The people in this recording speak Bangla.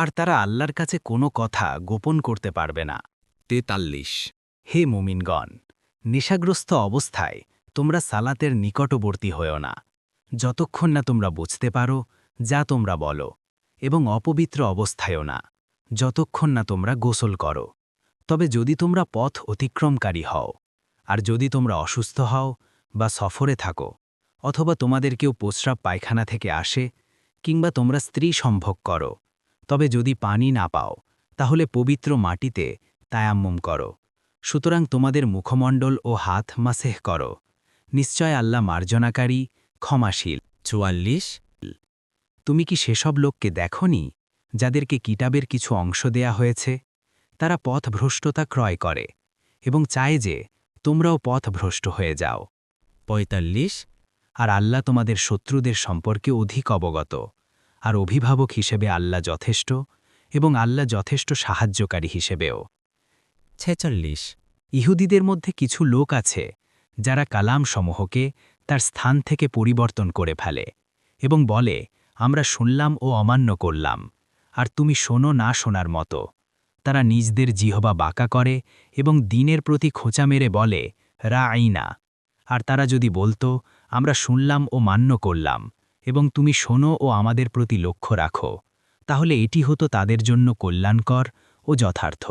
আর তারা আল্লাহর কাছে কোনো কথা গোপন করতে পারবে না। তেতাল্লিশ। হে মুমিনগণ, নেশাগ্রস্ত অবস্থায় তোমরা সালাতের নিকটবর্তী হও না। যতক্ষণ না তোমরা বুঝতে পারো, যা তোমরা বলো, এবং অপবিত্র অবস্থায়ও না, যতক্ষণ না তোমরা গোসল করো। তবে যদি তোমরা পথ অতিক্রমকারী হও, আর যদি তোমরা অসুস্থ হও বা সফরে থাকো, অথবা তোমাদের কেউ প্রস্রাব পায়খানা থেকে আসে, কিংবা তোমরা স্ত্রী সম্ভোগ করো তবে যদি পানি না পাও, তাহলে পবিত্র মাটিতে তায়াম্মুম করো। সুতরাং তোমাদের মুখমণ্ডল ও হাত মাসেহ করো। নিশ্চয় আল্লাহ মার্জনাকারী, ক্ষমাশীল। চুয়াল্লিশ। তুমি কি সেসব লোককে দেখনি, যাদেরকে কিতাবের কিছু অংশ দেয়া হয়েছে? তারা পথভ্রষ্টতা ক্রয় করে এবং চায় যে তোমরাও পথভ্রষ্ট হয়ে যাও। পঁয়তাল্লিশ। আর আল্লাহ তোমাদের শত্রুদের সম্পর্কে অধিক অবগত। আর অভিভাবক হিসেবে আল্লাহ যথেষ্ট এবং আল্লাহ যথেষ্ট সাহায্যকারী হিসেবেও। ছেচল্লিশ। ইহুদিদের মধ্যে কিছু লোক আছে যারা কালাম সমূহকে তার স্থান থেকে পরিবর্তন করে ফেলে এবং বলে, আমরা শুনলাম ও অমান্য করলাম, আর তুমি শোনো না শোনার মতো। তারা নিজদের জিহবা বাঁকা করে এবং দিনের প্রতি খোঁচা মেরে বলে রা আইনা আর তারা যদি বলতো, আমরা শুনলাম ও মান্য করলাম এবং তুমি শোনো ও আমাদের প্রতি লক্ষ্য রাখো। তাহলে এটি হতো তাদের জন্য কল্যাণকর ও যথার্থ।